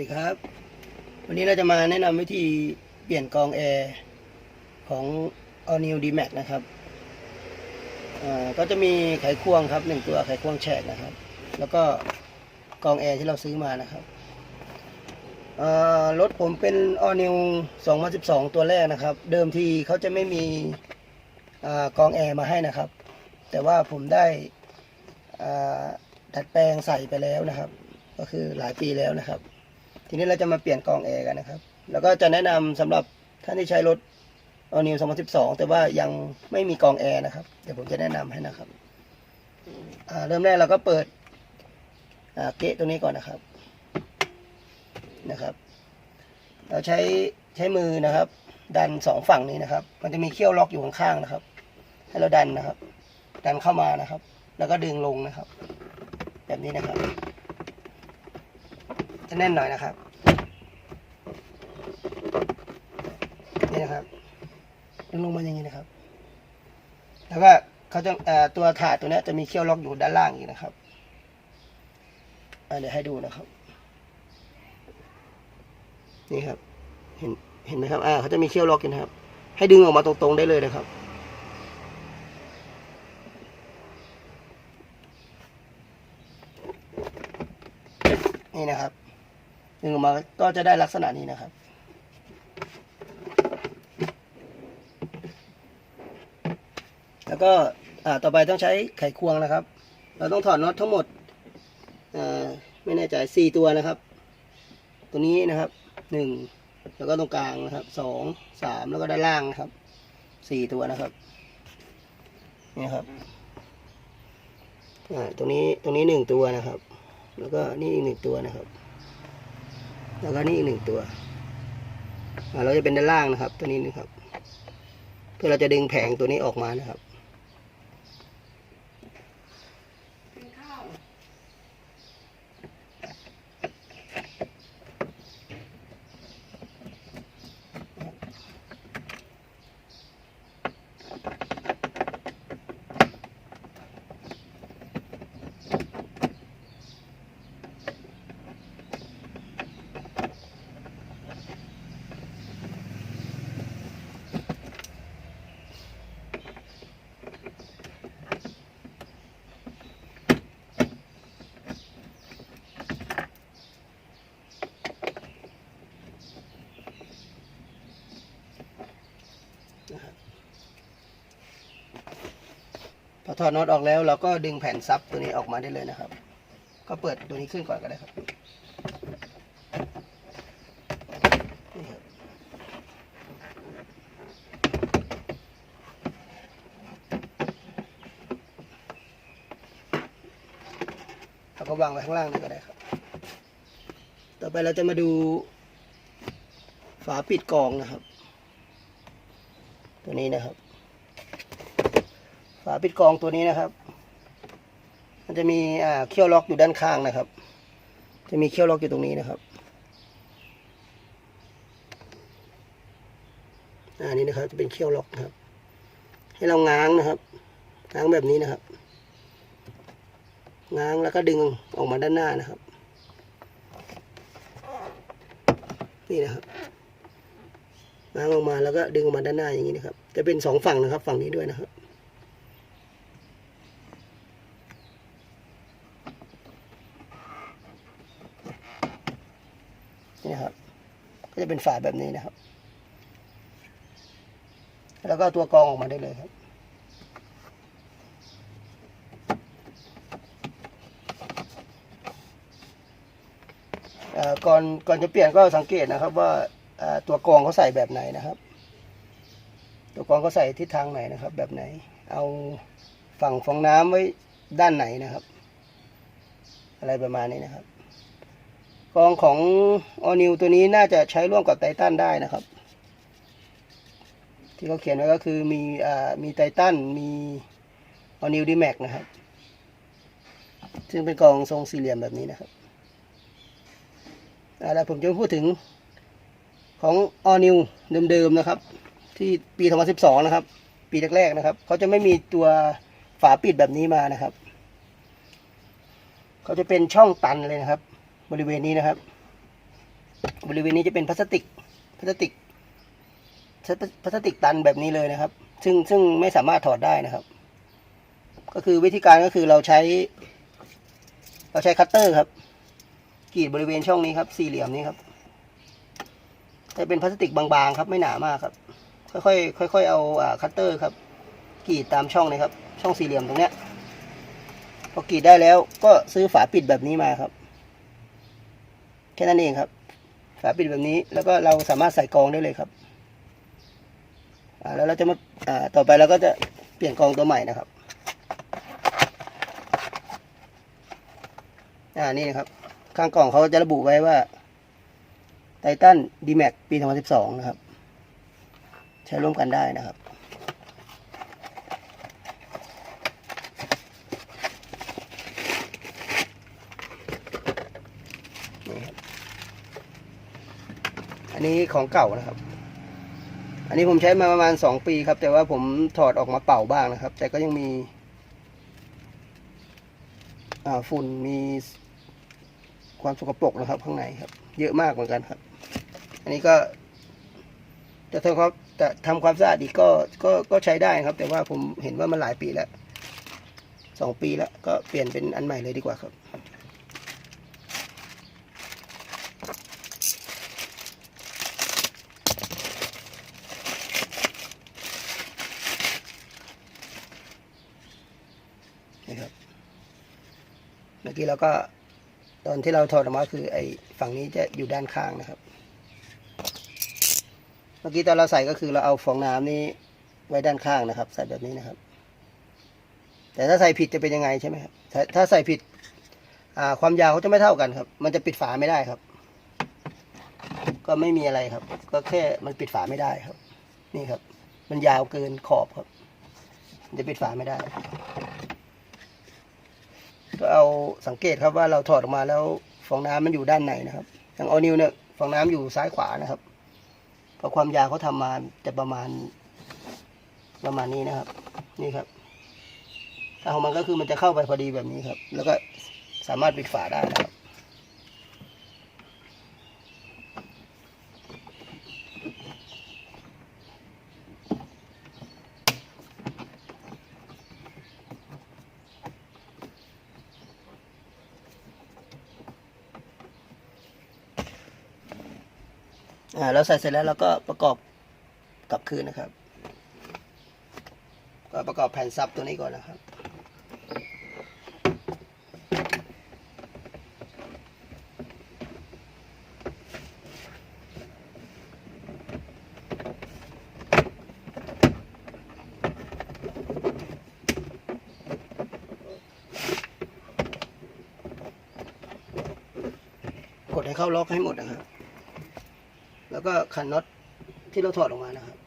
สวัสดีครับ วันนี้เราจะมาแนะนำวิธีเปลี่ยนกองแอร์ของ All New D Max นะครับก็จะมีไขควงครับหนึ่งตัวไขควงแฉกนะครับ แล้วก็กองแอร์ที่เราซื้อมานะครับรถผมเป็น All New 2012 ตัวแรกนะครับ เดิมทีเขาจะไม่มีอกองแอร์มาให้นะครับ แต่ว่าผมได้ดัดแปลงใส่ไปแล้วนะครับ ก็คือหลายปีแล้วนะครับ ทีนี้เราจะมาเปลี่ยนกองแอร์กันนะครับ แล้วก็จะแนะนำสำหรับท่านที่ใช้รถออนิว2012 แต่ว่ายังไม่มีกองแอร์นะครับ เดี๋ยวผมจะแนะนำให้นะครับเริ่มแรกเราก็เปิดเกะตรงนี้ก่อนนะครับนะครับ เราใช้ใช้มือนะครับ ดันสองฝั่งนี้นะครับ มันจะมีเขี้ยวล็อกอยู่ข้างๆนะครับ ให้เราดันนะครับ ดันเข้ามานะครับ แล้วก็ดึงลงนะครับ แบบนี้นะครับ จะแน่นหน่อยนะครับ นี่นะครับดึงลงมาอย่างนี้นะครับ แล้วก็เขาจะตัวถาดตัวนี้จะมีเขี้ยวล็อกอยู่ด้านล่างอีกนะครับเดี๋ยวให้ดูนะครับ นี่ครับ เห็นเห็นไหมครับอ่าเขาจะมีเขี้ยวล็อกอยู่นะครับ ให้ดึงออกมาตรงๆได้เลยนะครับนี่นะครับ ดึงออกมาก็จะได้ลักษณะนี้นะครับ แล้วก็ต่อไปต้องใช้ไขควงนะครับ เราต้องถอดน็อตทั้งหมดไม่แน่ใจสี่ตัวนะครับ ตัวนี้นะครับหนึ่งแล้วก็ตรงกลางนะครับสองสามแล้วก็ด้านล่างนะครับสี่ตัวนะครับนี่ครับตรงนี้ตรงนี้หนึ่งตัวนะครับ แล้วก็นี่อีกหนึ่งตัวนะครับ แล้วก็นี่อีกหนึ่งตัว เราจะเป็นด้านล่างนะครับ ตัวนี้นะครับ เพื่อเราจะดึงแผงตัวนี้ออกมานะครับ อถอดน็อตออกแล้วเราก็ดึงแผ่นซับตัวนี้ออกมาได้เลยนะครับ ก็เปิดตัวนี้ขึ้นก่อนก็ได้ครับเราก็วางไว้ข้างล่างนี่ก็ได้ครับ ต่อไปเราจะมาดูฝาปิดกองนะครับ ตัวนี้นะครับ ฝาปิดกองตัวนี้นะครับ มันจะมีอ่าเขี้ยวล็อกอยู่ด้านข้างนะครับ จะมีเขี้ยวล็อกอยู่ตรงนี้นะครับอันนี้นะครับ จะเป็นเขี้ยวล็อกครับ ให้เราง้างนะครับง้างแบบนี้นะครับง้างแล้วก็ดึงออกมาด้านหน้านะครับ นี่นะครับง้างออกมาแล้วก็ดึงออกมาด้านหน้าอย่างนี้นะครับ จะเป็นสองฝั่งนะครับ ฝั่งนี้ด้วยนะครับ นี่นะครับ ก็ จะเป็นฝาแบบนี้นะครับ แล้วก็ตัวกรองออกมาได้เลยครับอ่อก่อนก่อนจะเปลี่ยนก็สังเกตนะครับว่าอ่อตัวกรองเขาใส่แบบไหนนะครับ ตัวกรองเขาใส่ทิศทางไหนนะครับ แบบไหน เอาฝั่งฟองน้ำไว้ด้านไหนนะครับ อะไรประมาณนี้นะครับ กองของออนิวตัวนี้น่าจะใช้ร่วมกับไททันได้นะครับ ที่เขาเขียนไว้ก็คือมีอ่ามีไททันมีออนิวดีแม็กนะครับ ซึ่งเป็นกองทรงสี่เหลี่ยมแบบนี้นะครับอ่าแล้วผมจะพูดถึงของออนิวเดิมๆนะครับ ที่ปี 2012 นะครับ ปีแรกๆนะครับเขาจะไม่มีตัวฝาปิดแบบนี้มานะครับเขาจะเป็นช่องตันเลยนะครับ บริเวณนี้นะครับ บริเวณนี้จะเป็นพลาสติกพลาสติกพลาสติกตันแบบนี้เลยนะครับ ซึ่งซึ่งไม่สามารถถอดได้นะครับ ก็คือวิธีการก็คือเราใช้ เราใช้คัตเตอร์ครับกรีดบริเวณช่องนี้ครับ สี่เหลี่ยมนี้ครับจะเป็นพลาสติกบางๆครับ ไม่หนามากครับ ค่อยๆค่อยๆเอาคัตเตอร์ครับกรีดตามช่องนี้ครับ ช่องสี่เหลี่ยมตรงเนี้ยพอกรีดได้แล้วก็ซื้อฝาปิดแบบนี้มาครับ ค่นั้นเองครับ ฝาปิดแบบนี้แล้วก็เราสามารถใส่กองได้เลยครับแล้วเราจะมาต่อไปเราก็จะเปลี่ยนกองตัวใหม่นะครับอ่านี่นะครับ ข้างกล่องเขาจะระบุไว้ว่าไททันดีแม็กปี 2012 นะครับ ใช้ร่วมกันได้นะครับ นี่ครับ อันนี้ของเก่านะครับ อันนี้ผมใช้มาประมาณสองปีครับ แต่ว่าผมถอดออกมาเป่าบ้างนะครับ แต่ก็ยังมีฝุ่นมีความสกปรกนะครับ ข้างในครับ เยอะมากเหมือนกันครับ อันนี้ก็จะทำความแต่ทำความสะอาดอีกก็ก็ก็ใช้ได้ครับ แต่ว่าผมเห็นว่ามันหลายปีแล้วสองปีแล้วก็เปลี่ยนเป็นอันใหม่เลยดีกว่าครับ เมื่อกี้เราก็ตอนที่เราถอดออกมาคือไอ้ฝั่งนี้จะอยู่ด้านข้างนะครับ เมื่อกี้ตอนเราใส่ก็คือเราเอาฟองน้ำนี้ไว้ด้านข้างนะครับ ใส่แบบนี้นะครับ แต่ถ้าใส่ผิดจะเป็นยังไงใช่ไหมครับถ้าถ้าใส่ผิดอ่าความยาวเขาจะไม่เท่ากันครับ มันจะปิดฝาไม่ได้ครับ ก็ไม่มีอะไรครับ ก็แค่มันปิดฝาไม่ได้ครับ นี่ครับ มันยาวเกินขอบครับ จะปิดฝาไม่ได้ ก็เอาสังเกตครับว่าเราถอดออกมาแล้วฟองน้ำมันอยู่ด้านในนะครับ อย่างออนิวเนี่ยฟองน้ำอยู่ซ้ายขวานะครับเพราะความยาวเขาทำมาจะประมาณ ประมาณนี้นะครับ นี่ครับถ้าของมันก็คือมันจะเข้าไปพอดีแบบนี้ครับ แล้วก็สามารถปิดฝาได้นะครับ อ่าเราใส่เสร็จแล้วเราก็ประกอบกลับคืนนะครับ ก็ประกอบแผ่นซับตัวนี้ก่อนนะครับกดให้เข้าล็อกให้หมดนะครับ แล้วก็ขันน็อตที่เราถอดออกมานะครับ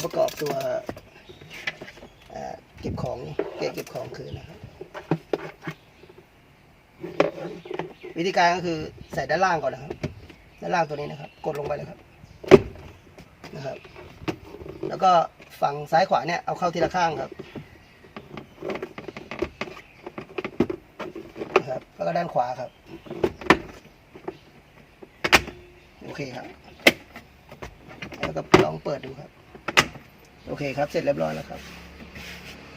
แล้วก็ประกอบตัวเอ่อเก็บของเก็บเก็บของคืนนะครับ วิธีการก็คือใส่ด้านล่างก่อนนะครับ ด้านล่างตัวนี้นะครับ กดลงไปเลยครับนะครับ แล้วก็ฝั่งซ้ายขวาเนี่ยเอาเข้าทีละข้างครับนะครับแล้วก็ด้านขวาครับโอเคครับ แล้วก็ลองเปิดดูครับ โอเคครับ เสร็จเรียบร้อยแล้วครับ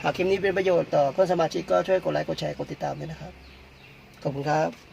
หากคลิปนี้เป็นประโยชน์ต่อเพื่อนสมาชิกก็ช่วยกดไลค์ กดแชร์ กดติดตามด้วยนะครับ ขอบคุณครับ